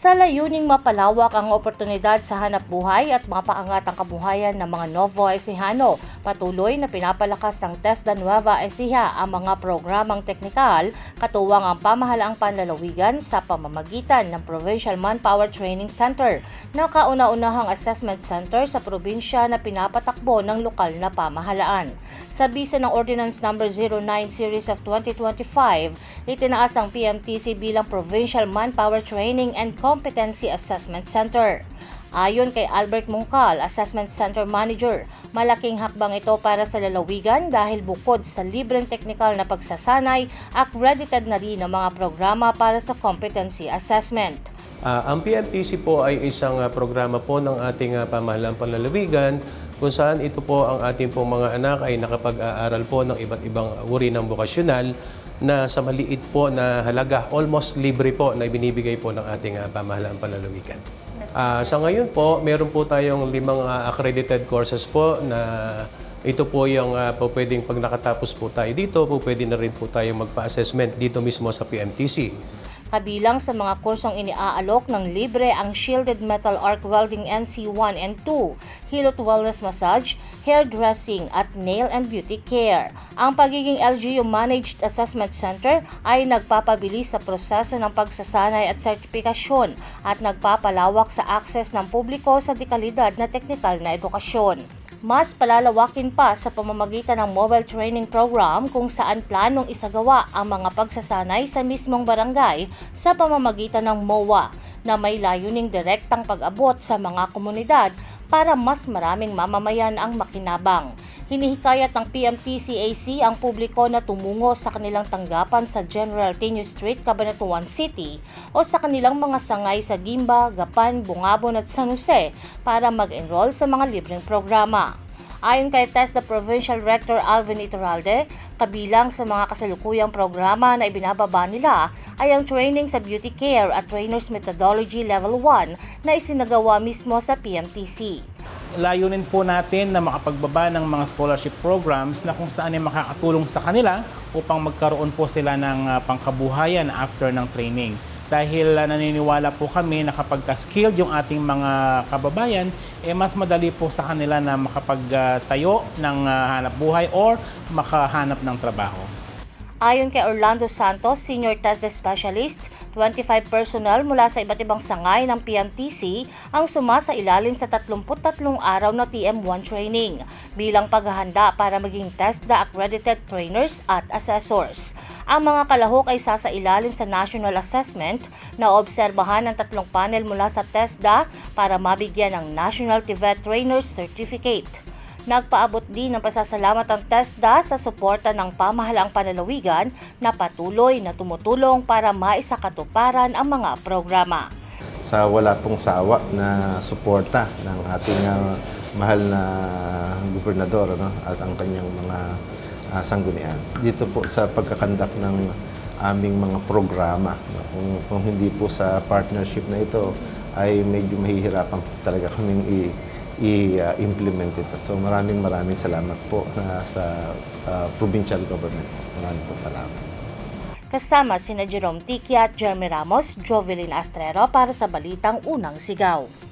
sa layuning mapalawak ang oportunidad sa hanap buhay at mapaangat ang kabuhayan ng mga Novo Ecijano. Patuloy na pinapalakas ng TESDA Nueva Ecija ang mga programang teknikal katuwang ang pamahalaang panlalawigan sa pamamagitan ng Provincial Manpower Training Center na kauna-unahang assessment center sa probinsya na pinapatakbo ng lokal na pamahalaan. Sa bisa ng Ordinance No. 09 Series of 2025, itinaas ang PMTC bilang Provincial Manpower Training and Competency Assessment Center. Ayon kay Albert Mungkal, Assessment Center Manager, malaking hakbang ito para sa lalawigan dahil bukod sa libreng teknikal na pagsasanay, accredited na rin ang mga programa para sa competency assessment. Ah, ang PMTC po ay isang ah, programa po ng ating uh, pamahalaan panlalawigan kung saan ito po ang ating pong mga anak ay nakapag-aaral po ng iba't ibang uri ng vokasyonal na sa maliit po na halaga, almost libre po na ibinibigay po ng ating uh, pamahalaan panlalawigan. Ah, sa ngayon po, meron po tayong limang ah, accredited courses po na ito po yung ah, po pwedeng pag nakatapos po tayo dito, po pwede na rin po tayong magpa-assessment dito mismo sa PMTC. Kabilang sa mga kursong iniaalok ng libre ang Shielded Metal Arc Welding NC1 and 2, Hilot Wellness Massage, Hairdressing at Nail and Beauty Care. Ang pagiging LGU Managed Assessment Center ay nagpapabilis sa proseso ng pagsasanay at sertipikasyon at nagpapalawak sa akses ng publiko sa dekalidad na teknikal na edukasyon. Mas palalawakin pa sa pamamagitan ng mobile training program kung saan planong isagawa ang mga pagsasanay sa mismong barangay sa pamamagitan ng MOA na may layuning direktang pag-abot sa mga komunidad para mas maraming mamamayan ang makinabang. Hinihikayat ng PMTCAC ang publiko na tumungo sa kanilang tanggapan sa General Tenyo Street, Cabanatuan City o sa kanilang mga sangay sa Gimba, Gapan, Bungabon at San Jose para mag-enroll sa mga libreng programa. Ayon kay TESDA Provincial Rector Alvin Iturralde, kabilang sa mga kasalukuyang programa na ibinababa nila ay ang training sa beauty care at trainer's methodology level 1 na isinagawa mismo sa PMTC. Layunin po natin na makapagbaba ng mga scholarship programs na kung saan ay makakatulong sa kanila upang magkaroon po sila ng ah, pangkabuhayan after ng training. Dahil ah, naniniwala po kami na kapag skilled yung ating mga kababayan, eh mas madali po sa kanila na makapagtayo ng ah, hanap buhay or makahanap ng trabaho. Ayon kay Orlando Santos, Senior TESDA Specialist, 25 personnel mula sa iba't ibang sangay ng PMTC ang sumasa ilalim sa 33 araw na TM1 training bilang paghahanda para maging TESDA accredited trainers at assessors. Ang mga kalahok ay sasa ilalim sa National Assessment na obserbahan ng tatlong panel mula sa TESDA para mabigyan ng National TVET Trainers Certificate. Nagpaabot din ng pasasalamat ang TESDA sa suporta ng pamahalaang panalawigan na patuloy na tumutulong para maisakatuparan ang mga programa. sa wala pong sawa na suporta ng ating ah, mahal na gobernador ano, at ang kanyang mga ah, sanggunian. Dito po sa pagkakandak ng aming mga programa. no, Kung, kung hindi po sa partnership na ito, ay medyo mahihirapan talaga kaming i- i-implement ito. So maraming maraming salamat po ah, sa ah, provincial government. Maraming po salamat. Kasama sina Jerome Tiki at Jeremy Ramos, Jovelyn Astrero para sa Balitang Unang Sigaw.